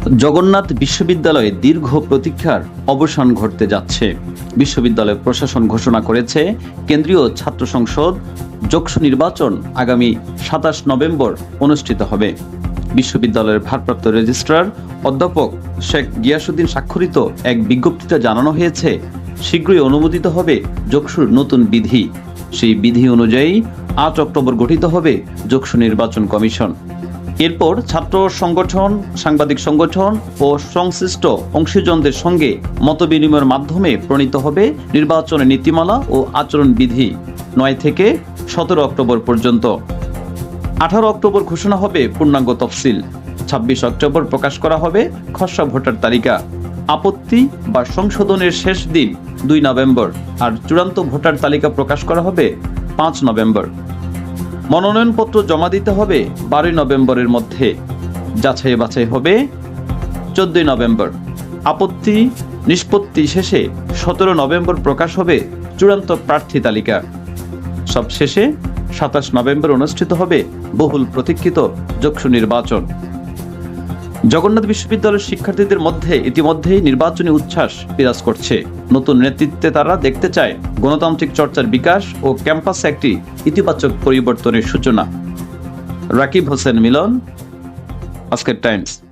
জগন্নাথ বিশ্ববিদ্যালয়ে দীর্ঘ প্রতীক্ষার অবসান ঘটতে যাচ্ছে। বিশ্ববিদ্যালয় প্রশাসন ঘোষণা করেছে, কেন্দ্রীয় ছাত্র সংসদ যক্ষ নির্বাচন আগামী সাতাশ নভেম্বর অনুষ্ঠিত হবে। বিশ্ববিদ্যালয়ের ভারপ্রাপ্ত রেজিস্ট্রার অধ্যাপক শেখ গিয়াসুদ্দিন স্বাক্ষরিত এক বিজ্ঞপ্তিতে জানানো হয়েছে, শীঘ্রই অনুমোদিত হবে যক্ষুর নতুন বিধি। সেই বিধি অনুযায়ী আট অক্টোবর গঠিত হবে যক্ষু নির্বাচন কমিশন। এরপর ছাত্র সংগঠন, সাংবাদিক সংগঠন ও সংশ্লিষ্ট অংশীজনদের সঙ্গে মতবিনিময়ের মাধ্যমে প্রণীত হবে নির্বাচনের নীতিমালা ও আচরণ বিধি নয় থেকে সতেরো অক্টোবর পর্যন্ত। আঠারো অক্টোবর ঘোষণা হবে পূর্ণাঙ্গ তফসিল। ছাব্বিশ অক্টোবর প্রকাশ করা হবে খসড়া ভোটার তালিকা। আপত্তি বা সংশোধনের শেষ দিন দুই নভেম্বর। আর চূড়ান্ত ভোটার তালিকা প্রকাশ করা হবে পাঁচ নভেম্বর। মনোনয়নপত্র জমা দিতে হবে বারোই নভেম্বরের মধ্যে। যাচাই বাছাই হবে চোদ্দই নভেম্বর। আপত্তি নিষ্পত্তি শেষে সতেরো নভেম্বর প্রকাশ হবে চূড়ান্ত প্রার্থী তালিকা। সব শেষে সাতাশ নভেম্বর অনুষ্ঠিত হবে বহুল প্রতীক্ষিত যক্ষু নির্বাচন। জগন্নাথ বিশ্ববিদ্যালয়ের শিক্ষার্থীদের মধ্যে ইতিমধ্যেই নির্বাচনী উচ্ছ্বাস বিরাজ করছে। নতুন নেতৃত্বে তারা দেখতে চায় গণতান্ত্রিক চর্চার বিকাশ ও ক্যাম্পাসে একটি ইতিবাচক পরিবর্তনের সূচনা। রাকিব হোসেন মিলন, আজকের টাইমস।